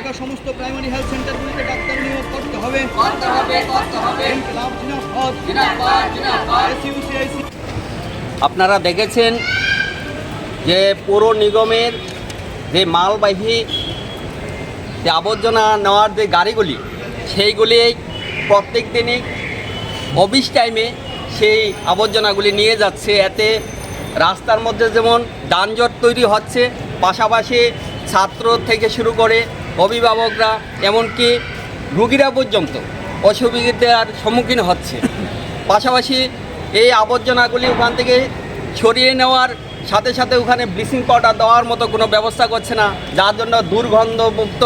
এলাকার সমস্ত primary health সেন্টারগুলিতে doctor নিয়োগ করতে হবে। করতে করতে আপনারা দেখেছেন যে পৌর নিগমের যে মালবাহী যে আবর্জনা নেওয়ার যে গাড়িগুলি সেইগুলি প্রত্যেক দিনই অফিস টাইমে সেই আবর্জনাগুলি নিয়ে যাচ্ছে। এতে রাস্তার মধ্যে যেমন যানজট তৈরি হচ্ছে পাশাপাশি ছাত্র থেকে শুরু করে অভিভাবকরা, এমনকি রুগীরা পর্যন্ত অসুবিধার সম্মুখীন হচ্ছে। পাশাপাশি এই আবর্জনাগুলি ওখান থেকে সরিয়ে নেওয়ার সাথে সাথে ওখানে ব্লিচিং পাউডার দেওয়ার মতো কোনো ব্যবস্থা করছে না, যার জন্য দুর্গন্ধমুক্ত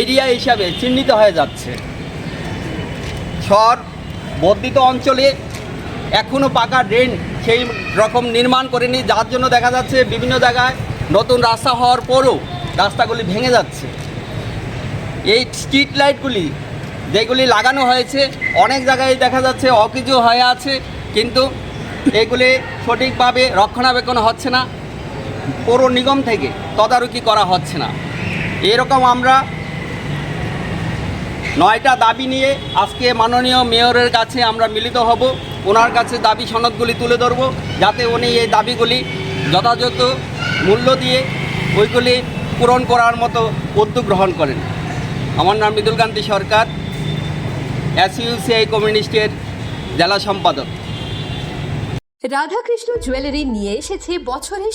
এরিয়া হিসাবে চিহ্নিত হয়ে যাচ্ছে। শহর বর্ধিত অঞ্চলে এখনও পাকা ড্রেন সেই রকম নির্মাণ করেনি, যার জন্য দেখা যাচ্ছে বিভিন্ন জায়গায় নতুন রাস্তা হওয়ার পরও রাস্তাগুলি ভেঙে যাচ্ছে। এই স্ট্রিট লাইটগুলি যেগুলি লাগানো হয়েছে, অনেক জায়গায় দেখা যাচ্ছে অকিজু হয়ে আছে, কিন্তু এগুলি সঠিকভাবে রক্ষণাবেক্ষণ হচ্ছে না। পৌর নিগম থেকে তদারকি করা হচ্ছে না। এরকম আমরা নয়টা দাবি নিয়ে আজকে মাননীয় মেয়রের কাছে আমরা মিলিত হব। ওনার কাছে দাবি সনদগুলি তুলে ধরব, যাতে উনি এই দাবিগুলি যথাযথ মূল্য দিয়ে ওইগুলি পূরণ করার মতো উদ্যোগ গ্রহণ করেন। আমার নাম মৃদুল কান্তি সরকার এসইউসিআই কমিউনিস্টের জেলা সম্পাদক। রাধাকৃষ্ণ জুয়েলারি নিয়ে এসেছে বছরের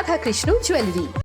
রাধাকৃষ্ণ জুয়েলারি